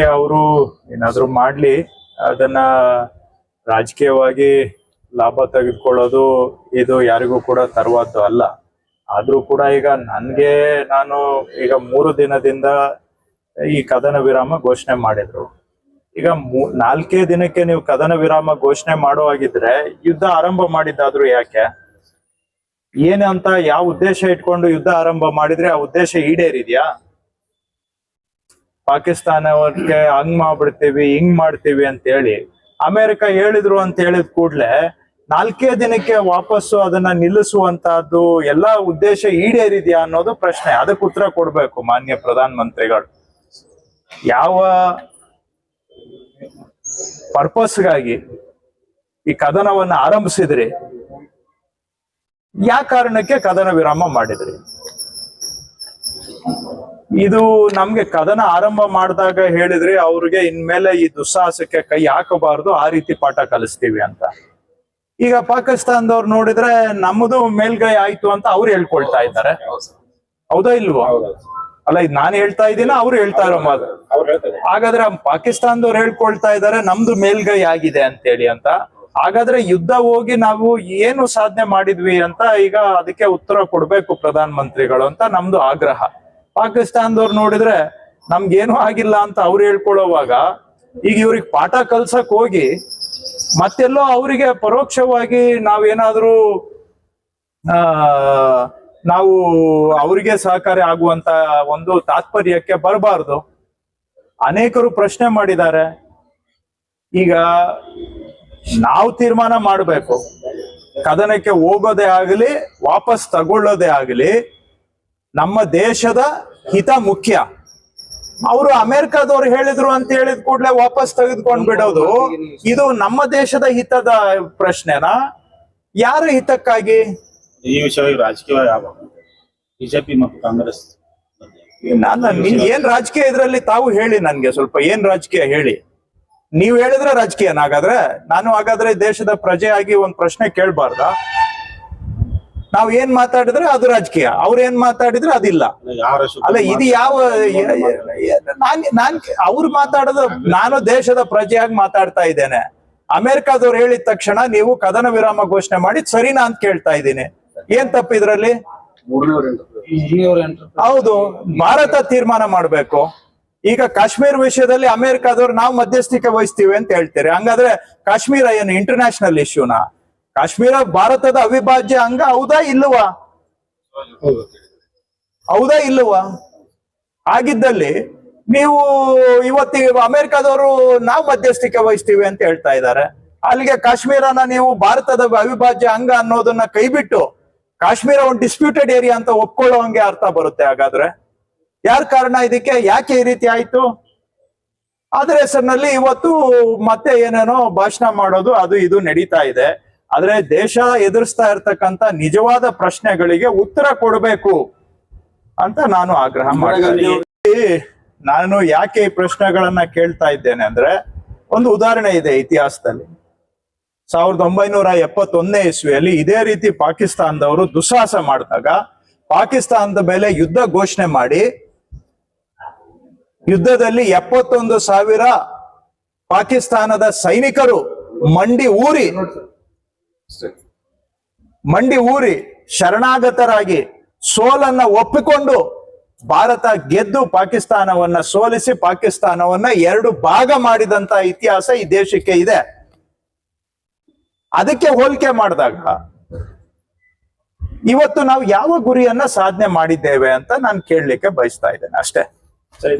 ಅವರು ಏನಾದ್ರು ಮಾಡ್ಲಿ, ಅದನ್ನ ರಾಜಕೀಯವಾಗಿ ಲಾಭ ತೆಗೆದುಕೊಳ್ಳೋದು ಇದು ಯಾರಿಗೂ ಕೂಡ ತರುವದ್ದು ಅಲ್ಲ. ಆದ್ರೂ ಕೂಡ ಈಗ ನನ್ಗೆ ನಾನು ಈಗ ಮೂರು ದಿನದಿಂದ ಈ ಕದನ ವಿರಾಮ ಘೋಷಣೆ ಮಾಡಿದ್ರು. ಈಗ ನಾಲ್ಕೇ ದಿನಕ್ಕೆ ನೀವು ಕದನ ವಿರಾಮ ಘೋಷಣೆ ಮಾಡೋ ಹಾಗಿದ್ರೆ ಯುದ್ಧ ಆರಂಭ ಮಾಡಿದ್ದಾದ್ರೂ ಯಾಕೆ? ಏನಂತ ಯಾವ ಉದ್ದೇಶ ಇಟ್ಕೊಂಡು ಯುದ್ಧ ಆರಂಭ ಮಾಡಿದ್ರೆ ಆ ಉದ್ದೇಶ ಈಡೇರಿದ್ಯಾ? ಪಾಕಿಸ್ತಾನಕ್ಕೆ ಹಂಗ್ ಮಾಡ್ಬಿಡ್ತೀವಿ, ಹಿಂಗ್ ಮಾಡ್ತೀವಿ ಅಂತ ಹೇಳಿ ಅಮೆರಿಕ ಹೇಳಿದ್ರು ಅಂತ ಹೇಳಿದ ಕೂಡ್ಲೆ ನಾಲ್ಕೇ ದಿನಕ್ಕೆ ವಾಪಸ್ಸು ಅದನ್ನ ನಿಲ್ಲಿಸುವಂತಹದ್ದು ಎಲ್ಲಾ ಉದ್ದೇಶ ಈಡೇರಿದ್ಯಾ ಅನ್ನೋದು ಪ್ರಶ್ನೆ. ಅದಕ್ಕೆ ಉತ್ತರ ಕೊಡ್ಬೇಕು ಮಾನ್ಯ ಪ್ರಧಾನ ಮಂತ್ರಿಗಳು ಯಾವ ಪರ್ಪಸ್ಗಾಗಿ ಈ ಕದನವನ್ನ ಆರಂಭಿಸಿದ್ರಿ? ಯಾವ ಕಾರಣಕ್ಕೆ ಕದನ ವಿರಾಮ ಮಾಡಿದ್ರಿ? ಇದು ನಮ್ಗೆ ಕದನ ಆರಂಭ ಮಾಡಿದಾಗ ಹೇಳಿದ್ರೆ ಅವ್ರಿಗೆ ಇನ್ಮೇಲೆ ಈ ದುಸ್ಸಾಹಸಕ್ಕೆ ಕೈ ಹಾಕಬಾರ್ದು ಆ ರೀತಿ ಪಾಠ ಕಲಿಸ್ತೀವಿ ಅಂತ. ಈಗ ಪಾಕಿಸ್ತಾನದವ್ರು ನೋಡಿದ್ರೆ ನಮ್ಮದು ಮೇಲ್ಗೈ ಆಯ್ತು ಅಂತ ಅವ್ರು ಹೇಳ್ಕೊಳ್ತಾ ಇದ್ದಾರೆ. ಹೌದಾ ಇಲ್ವೋ? ಅಲ್ಲ ಇದು ನಾನು ಹೇಳ್ತಾ ಇದ್ದೀನ? ಅವ್ರು ಹೇಳ್ತಾ ಇರೋ ಮಾತು. ಹಾಗಾದ್ರೆ ಪಾಕಿಸ್ತಾನದವ್ರು ಹೇಳ್ಕೊಳ್ತಾ ಇದ್ದಾರೆ ನಮ್ದು ಮೇಲ್ಗೈ ಆಗಿದೆ ಅಂತೇಳಿ ಅಂತ. ಹಾಗಾದ್ರೆ ಯುದ್ಧ ಹೋಗಿ ನಾವು ಏನು ಸಾಧನೆ ಮಾಡಿದ್ವಿ ಅಂತ ಈಗ ಅದಕ್ಕೆ ಉತ್ತರ ಕೊಡ್ಬೇಕು ಪ್ರಧಾನ ಮಂತ್ರಿಗಳು ಅಂತ ನಮ್ದು ಆಗ್ರಹ. ಪಾಕಿಸ್ತಾನದವ್ರು ನೋಡಿದ್ರೆ ನಮ್ಗೇನು ಆಗಿಲ್ಲ ಅಂತ ಅವ್ರು ಹೇಳ್ಕೊಳ್ಳೋವಾಗ ಈಗ ಇವ್ರಿಗೆ ಪಾಠ ಕಲ್ಸಕ್ ಹೋಗಿ ಮತ್ತೆಲ್ಲೋ ಅವರಿಗೆ ಪರೋಕ್ಷವಾಗಿ ನಾವೇನಾದ್ರೂ, ಆ, ನಾವು ಅವರಿಗೆ ಸಹಕಾರಿ ಆಗುವಂತ ಒಂದು ತಾತ್ಪರ್ಯಕ್ಕೆ ಬರಬಾರ್ದು. ಅನೇಕರು ಪ್ರಶ್ನೆ ಮಾಡಿದ್ದಾರೆ. ಈಗ ನಾವು ತೀರ್ಮಾನ ಮಾಡಬೇಕು. ಕದನಕ್ಕೆ ಹೋಗೋದೇ ಆಗಲಿ, ವಾಪಸ್ ತಗೊಳ್ಳೋದೇ ಆಗಲಿ ನಮ್ಮ ದೇಶದ ಹಿತ ಮುಖ್ಯ. ಅವರು ಅಮೆರಿಕದವ್ರು ಹೇಳಿದ್ರು ಅಂತ ಹೇಳಿದ ಕೂಡಲೇ ವಾಪಸ್ ತೆಗೆದುಕೊಂಡ್ ಬಿಡೋದು. ಇದು ನಮ್ಮ ದೇಶದ ಹಿತದ ಪ್ರಶ್ನೆನಾ? ಯಾರ ಹಿತಕ್ಕಾಗಿ? ಈ ವಿಷಯವಾಗಿ ರಾಜಕೀಯ ಬಿಜೆಪಿ ಮತ್ತು ಕಾಂಗ್ರೆಸ್. ನಾನು ನಿನ್ ಏನ್ ರಾಜಕೀಯ ಇದ್ರಲ್ಲಿ ತಾವು ಹೇಳಿ ನನ್ಗೆ ಸ್ವಲ್ಪ ಏನ್ ರಾಜಕೀಯ ಹೇಳಿ. ನೀವ್ ಹೇಳಿದ್ರೆ ರಾಜಕೀಯನ ಹಾಗಾದ್ರೆ ನಾನು ಹಾಗಾದ್ರೆ ದೇಶದ ಪ್ರಜೆಯಾಗಿ ಒಂದ್ ಪ್ರಶ್ನೆ ಕೇಳ್ಬಾರ್ದಾ? ನಾವ್ ಏನ್ ಮಾತಾಡಿದ್ರೆ ಅದು ರಾಜಕೀಯ. ಅವ್ರ ಏನ್ ಮಾತಾಡಿದ್ರೆ ಅದಿಲ್ಲ. ಅಲ್ಲ, ಇದು ಯಾವ, ನಾನ್ ನಾನ್ ಅವ್ರು ಮಾತಾಡೋದು, ನಾನು ದೇಶದ ಪ್ರಜೆಯಾಗಿ ಮಾತಾಡ್ತಾ ಇದ್ದೇನೆ. ಅಮೆರಿಕಾದವ್ರು ಹೇಳಿದ ತಕ್ಷಣ ನೀವು ಕದನ ವಿರಾಮ ಘೋಷಣೆ ಮಾಡಿ ಸರಿನಾ ಅಂತ ಕೇಳ್ತಾ ಇದ್ದೀನಿ. ಏನ್ ತಪ್ಪು ಇದ್ರಲ್ಲಿ? ಹೌದು, ಭಾರತ ತೀರ್ಮಾನ ಮಾಡ್ಬೇಕು. ಈಗ ಕಾಶ್ಮೀರ ವಿಷಯದಲ್ಲಿ ಅಮೆರಿಕಾದವ್ರು ನಾವು ಮಧ್ಯಸ್ಥಿಕೆ ವಹಿಸ್ತೀವಿ ಅಂತ ಹೇಳ್ತೀರಿ. ಹಂಗಾದ್ರೆ ಕಾಶ್ಮೀರ ಏನು ಇಂಟರ್ನ್ಯಾಷನಲ್ ಇಶ್ಯೂನಾ ಕಾಶ್ಮೀರ ಭಾರತದ ಅವಿಭಾಜ್ಯ ಅಂಗ ಹೌದಾ ಇಲ್ಲವಾ? ಹೌದಾ ಇಲ್ಲವಾ? ಆಗಿದ್ದಲ್ಲಿ ನೀವು ಇವತ್ತಿಗೆ ಅಮೆರಿಕದವರು ನಾವು ಮಧ್ಯಸ್ಥಿಕೆ ವಹಿಸ್ತೀವಿ ಅಂತ ಹೇಳ್ತಾ ಇದ್ದಾರೆ. ಅಲ್ಲಿಗೆ ಕಾಶ್ಮೀರನ ನೀವು ಭಾರತದ ಅವಿಭಾಜ್ಯ ಅಂಗ ಅನ್ನೋದನ್ನ ಕೈಬಿಟ್ಟು ಕಾಶ್ಮೀರ ಒಂದು ಡಿಸ್ಪ್ಯೂಟೆಡ್ ಏರಿಯಾ ಅಂತ ಒಪ್ಕೊಳ್ಳೋ ಹಂಗೆ ಅರ್ಥ ಬರುತ್ತೆ ಹಾಗಾದ್ರೆ. ಯಾರ ಕಾರಣ ಇದಕ್ಕೆ? ಯಾಕೆ ಈ ರೀತಿ ಆಯ್ತು? ಅದ್ರ ಹೆಸರಿನಲ್ಲಿ ಇವತ್ತು ಮತ್ತೆ ಏನೇನೋ ಭಾಷಣ ಮಾಡೋದು, ಅದು ಇದು ನಡೀತಾ ಇದೆ. ಆದ್ರೆ ದೇಶ ಎದುರಿಸ್ತಾ ಇರ್ತಕ್ಕಂತ ನಿಜವಾದ ಪ್ರಶ್ನೆಗಳಿಗೆ ಉತ್ತರ ಕೊಡಬೇಕು ಅಂತ ನಾನು ಆಗ್ರಹ ಮಾಡ್ತೀನಿ. ನಾನು ಯಾಕೆ ಈ ಪ್ರಶ್ನೆಗಳನ್ನ ಕೇಳ್ತಾ ಇದ್ದೇನೆ ಅಂದ್ರೆ ಒಂದು ಉದಾಹರಣೆ ಇದೆ ಇತಿಹಾಸದಲ್ಲಿ. ಸಾವಿರದ ಒಂಬೈನೂರ ಎಪ್ಪತ್ತೊಂದನೇ ಇಸ್ವಿಯಲ್ಲಿ ಇದೇ ರೀತಿ ಪಾಕಿಸ್ತಾನದವರು ದುಸ್ಸಾಹಸ ಮಾಡಿದಾಗ ಪಾಕಿಸ್ತಾನದ ಮೇಲೆ ಯುದ್ಧ ಘೋಷಣೆ ಮಾಡಿ ಯುದ್ಧದಲ್ಲಿ ಎಪ್ಪತ್ತೊಂದು ಸಾವಿರ ಪಾಕಿಸ್ತಾನದ ಸೈನಿಕರು ಮಂಡಿ ಊರಿ ಮಂಡಿ ಊರಿ ಶರಣಾಗತರಾಗಿ ಸೋಲನ್ನ ಒಪ್ಪಿಕೊಂಡು ಭಾರತ ಗೆದ್ದು ಪಾಕಿಸ್ತಾನವನ್ನ ಸೋಲಿಸಿ ಪಾಕಿಸ್ತಾನವನ್ನ ಎರಡು ಭಾಗ ಮಾಡಿದಂತ ಇತಿಹಾಸ ಈ ದೇಶಕ್ಕೆ ಇದೆ. ಅದಕ್ಕೆ ಹೋಲಿಕೆ ಮಾಡಿದಾಗ ಇವತ್ತು ನಾವು ಯಾವ ಗುರಿಯನ್ನ ಸಾಧನೆ ಮಾಡಿದ್ದೇವೆ ಅಂತ ನಾನು ಕೇಳಲಿಕ್ಕೆ ಬಯಸ್ತಾ ಇದ್ದೇನೆ ಅಷ್ಟೇ. ಸರ್